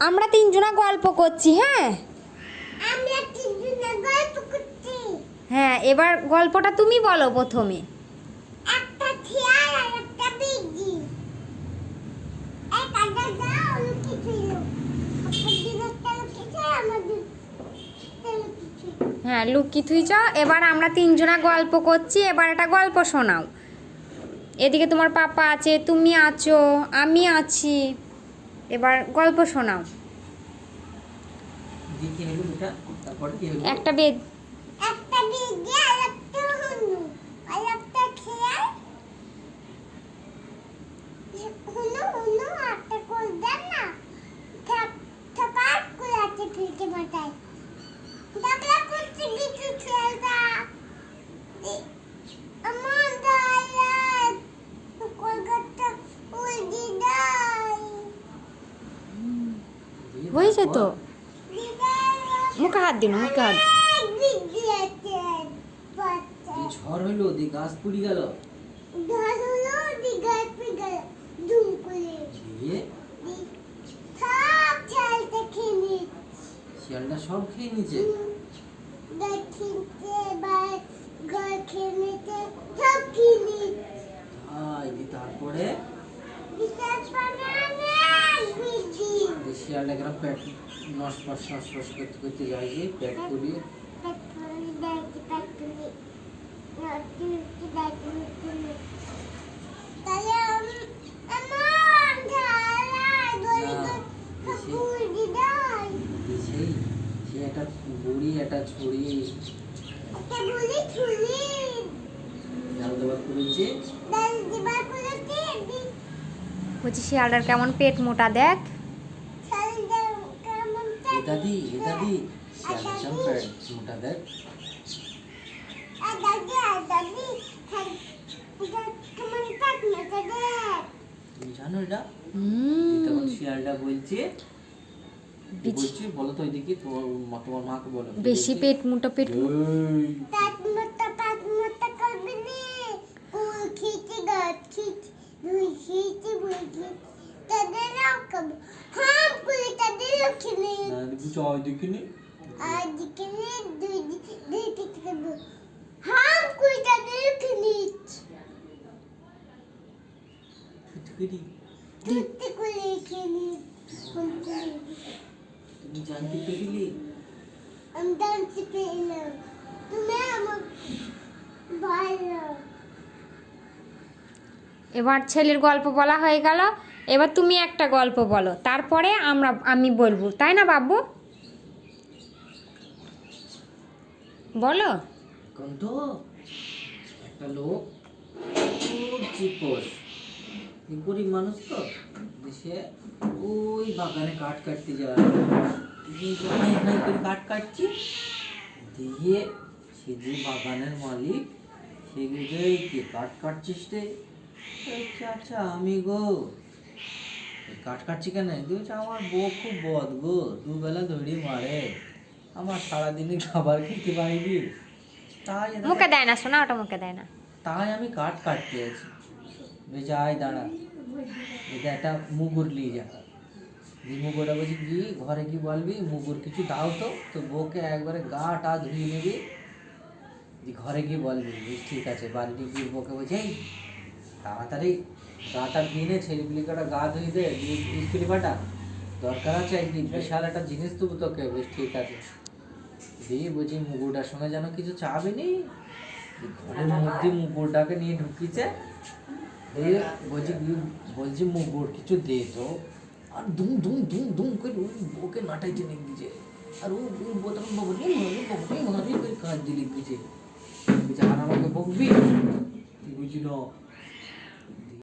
আমরা তিনজনা গল্প করছি হ্যাঁ? হ্যাঁ এবার গল্পটা তুমি বলো প্রথমে। হ্যাঁ লুকি তুই চ এবার আমরা তিনজনা গল্প করছি। এবার একটা গল্প শোনাও। এদিকে তোমার পাপা আছে তুমি আছো আমি আছি। এবার গল্প শোনাও। একটা বেদ। একটা বিড়ি আর একটা হনু আর একটা শেয়াল হনু হনু একটা করে দেন না থাক থাকার করে আছে ফিরকে মাথায় ডাকলা করছে কিছু শেয়ালটা আমার দালাত কলকাতা উল্টি দেয় দিয়ে হয়েছে তো? তারপর মুখে হাত দিন মুখে হাত ঝড় দিয়ে গাছ পুড়ি গেল। ধুম করে খেলি শিয়ালটা সব খেয়ে নিছে দেখিতে বা ঘর খেলতে সব খেলি হাই দিয়ে তারপরে বিচার পানানে বিড়ি দিয়ে শিয়ালটা গেলাম পেট নস নস নস নস করতে করতে যাই যে পেট পুড়িয়ে পেট্রোল দেখতে পেট্রোল নটি নটি দেখতে তাহলে আম- আমার ধারা গলি না, বেশি। ফুল দিদাই দিয়ে সেই সে একটা বুড়ি একটা ছড়ি একটা গুলি ছুলি জাল দেওয়া করেছে ডাল দিবার কুলতে দি বলছি কেমন পেট মোটা দেখ চাল দাও কেমন এ দাদি এ দাদি শিয়ালটা কেমন পেট মোটা দেখ আর দাদি আর দাদি খাই এটা কেমন পাক মতো দেখ তুমি জানো এটা? তখন শিয়ালটা বলছে। কি বলো তো এদিকে তোমার তোমার মাকে বলো। বেশি পেট মোটা পেট খিচে গাছ খিচে দুই খিচে বুই তাদের রাখব হাম কুলি তাদের লক্ষ্মী না দেখি চয় দেখিনি আর দিকে দুই দিকে দুই দিকে করব হাম কুলি তাদের লক্ষ্মী ফুটকিরি ধরতে কুলি খেলি তুমি জানতে পেরেলি আমি জানতে পেলাম তুমি আমার ভালো এবার ছেলের গল্প বলা হয়ে গেল। এবার তুমি একটা গল্প বলো, তারপরে আমরা, আমি বলব, তাই না বাবু? বলো। একটা লোক গরিব মানুষ তো সে ওই বাগানে কাঠ কাটতে যায়। দিয়ে করে কাঠ কাটছি। দিয়ে সে যে বাগানের মালিক, সে "এই কাঠ কাটছিস রে। এই চাচা, আমি গো এই কাঠ কাটছি কেন দিয়েছে আমার বউ খুব বদ গো? দুবেলা ধরে মারে। আমার সারাদিনে খাবার খেতে পারিনি। তাই এদের- মুখে দেয় না শোনা ওটা মুখে দেয় না। তাই আমি কাঠ কাটতে আছি। বেজে আয় দাঁড়া। এটা একটা মুগুর নিয়ে যা। দিয়ে মুগুরটা বলছি কি ঘরে কি বলবি? মুগুর কিছু দাও তো। তো বউকে একবারে গা টা ধুয়ে নিবি। দিয়ে ঘরে গিয়ে বলবি বেশ ঠিক আছে বাড়িতে গিয়ে বউকে বলছি এই তাড়াতাড়ি গাটা ধুয়ে নে ছেলেপিলিকাটা গা ধুয়ে দে দিয়ে স্ত্রীপাটা দরকার আছে একদিন বিশাল একটা জিনিস দেবো তোকে বেশ ঠিক আছে। দিয়ে বলছি মুগুরটার সঙ্গে যেন কিছু চাবে নি ঘরের মধ্যে মুগুরটাকে নিয়ে ঢুকিছে। দিয়ে বলছি বলছি মুগুর কিছু দে তো। আর দুম দুম দুম দুম করে ওকে নাটাই টেনে দিয়েছে আর ও বোতল বকরি মারি বকরি করে কাজ দিয়ে লিখেছে বলছে আর আমাকে বকবি? বুঝি না।